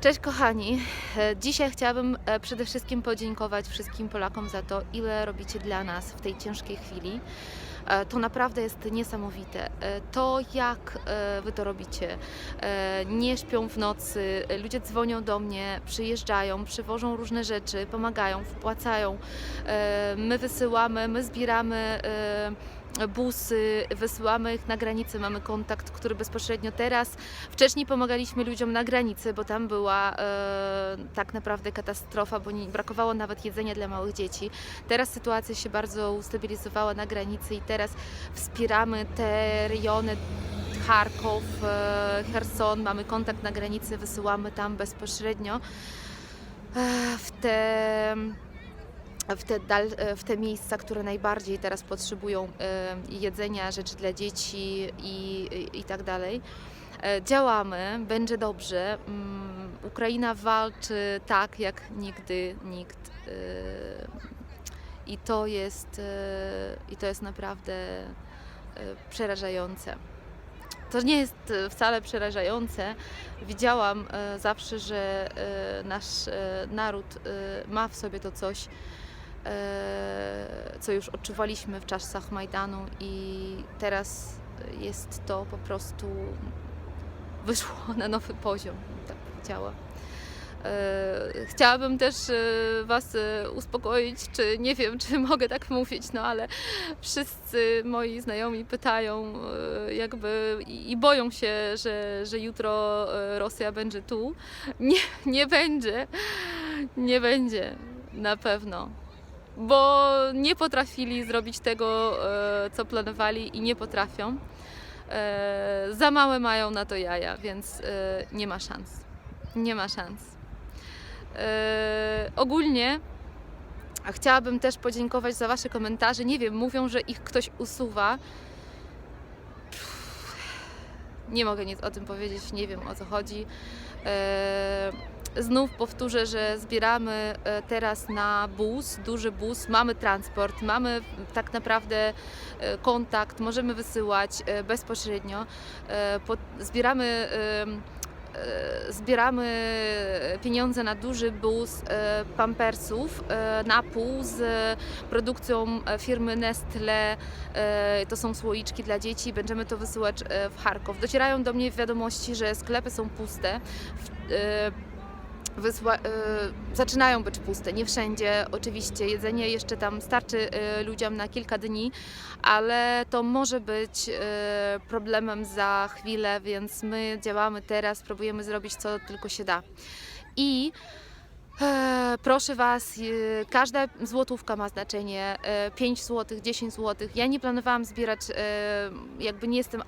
Cześć kochani. E, Dzisiaj chciałabym e, przede wszystkim podziękować wszystkim Polakom za to, ile robicie dla nas w tej ciężkiej chwili. E, To naprawdę jest niesamowite. To, jak wy to robicie. Nie śpią w nocy, ludzie dzwonią do mnie, przyjeżdżają, przywożą różne rzeczy, pomagają, wpłacają. My wysyłamy, my zbieramy busy, wysyłamy ich na granicę, mamy kontakt, który bezpośrednio teraz Wcześniej pomagaliśmy ludziom na granicy, bo tam była e, tak naprawdę katastrofa, bo nie, brakowało nawet jedzenia dla małych dzieci. Teraz sytuacja się bardzo ustabilizowała na granicy i teraz wspieramy te rejony Charkow, e, Herson, mamy kontakt na granicy, wysyłamy tam bezpośrednio e, w te w te, e, w te miejsca, które najbardziej teraz potrzebują e, jedzenia, rzeczy dla dzieci i, i, i tak dalej. E, Działamy, będzie dobrze. Mm, Ukraina walczy tak, jak nigdy nikt. I to jest, i to jest naprawdę przerażające. To nie jest wcale przerażające. Widziałam zawsze, że nasz naród ma w sobie to coś, co już odczuwaliśmy w czasach Majdanu i teraz jest to po prostu wyszło na nowy poziom, tak powiedziała. E, Chciałabym też e, Was e, uspokoić, czy nie wiem, czy mogę tak mówić, no ale wszyscy moi znajomi pytają e, jakby i boją się, że, że jutro e, Rosja będzie tu. Nie, nie będzie, nie będzie, na pewno. Bo nie potrafili zrobić tego, e, co planowali i nie potrafią. E, za małe mają na to jaja, więc e, nie ma szans. Nie ma szans. Ogólnie chciałabym też podziękować za Wasze komentarze. Nie wiem, mówią, że ich ktoś usuwa. Nie mogę nic o tym powiedzieć, nie wiem o co chodzi. Znów powtórzę, że zbieramy e, teraz na bus, duży bus, mamy transport, mamy tak naprawdę e, kontakt, możemy wysyłać e, bezpośrednio. Po- Zbieramy, zbieramy pieniądze na duży bus pampersów, e, napój z produkcją firmy Nestle. To są słoiczki dla dzieci, będziemy to wysyłać w Charkow. Docierają do mnie wiadomości, że sklepy są puste. Wysła, y, zaczynają być puste, nie wszędzie oczywiście. Jedzenie jeszcze tam starczy y, ludziom na kilka dni, ale to może być y, problemem za chwilę, więc my działamy teraz, próbujemy zrobić co tylko się da. I proszę Was, y, każda złotówka ma znaczenie, e, 5 zł, 10 zł. Ja nie planowałam zbierać, e, jakby nie jestem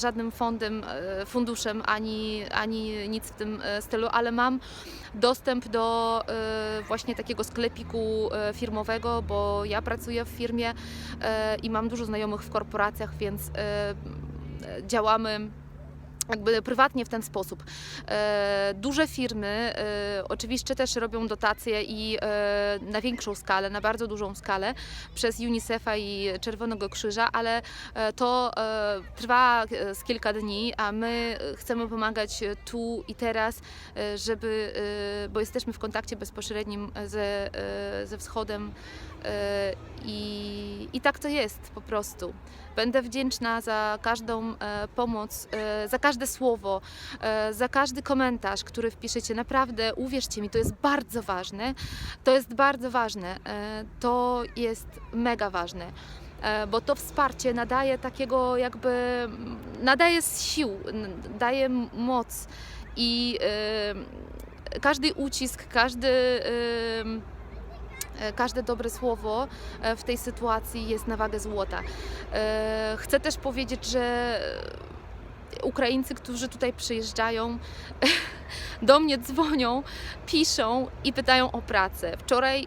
żadnym fondem, e, funduszem ani, ani nic w tym e, stylu, ale mam dostęp do e, właśnie takiego sklepiku e, firmowego, bo ja pracuję w firmie e, i mam dużo znajomych w korporacjach, więc e, e, działamy jakby prywatnie w ten sposób. E, duże firmy e, oczywiście też robią dotacje i e, na większą skalę, na bardzo dużą skalę przez UNICEF-a i Czerwonego Krzyża, ale to trwa z kilka dni, a my chcemy pomagać tu i teraz, żeby, bo jesteśmy w kontakcie bezpośrednim ze, ze wschodem i, i tak to jest po prostu. Będę wdzięczna za każdą pomoc, za każde słowo, e, za każdy komentarz, który wpiszecie. Naprawdę, uwierzcie mi, to jest bardzo ważne. To jest bardzo ważne. E, to jest mega ważne. E, bo to wsparcie nadaje takiego jakby, nadaje sił, daje moc i każdy ucisk, każdy, każde dobre słowo w tej sytuacji jest na wagę złota. Chcę też powiedzieć, że Ukraińcy, którzy tutaj przyjeżdżają, do mnie dzwonią, piszą i pytają o pracę. Wczoraj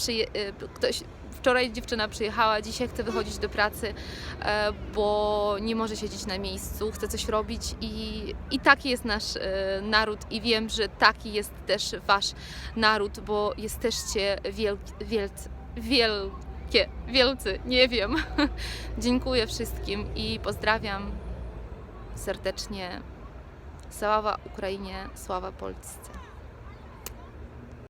przyje, e, ktoś. Wczoraj dziewczyna przyjechała, dzisiaj chce wychodzić do pracy, e, bo nie może siedzieć na miejscu, chce coś robić i, i taki jest nasz e, naród i wiem, że taki jest też wasz naród, bo jesteście wiel, wielcy, wielkie, wielcy, nie wiem. Dziękuję wszystkim i pozdrawiam serdecznie. Sława Ukrainie, sława Polsce.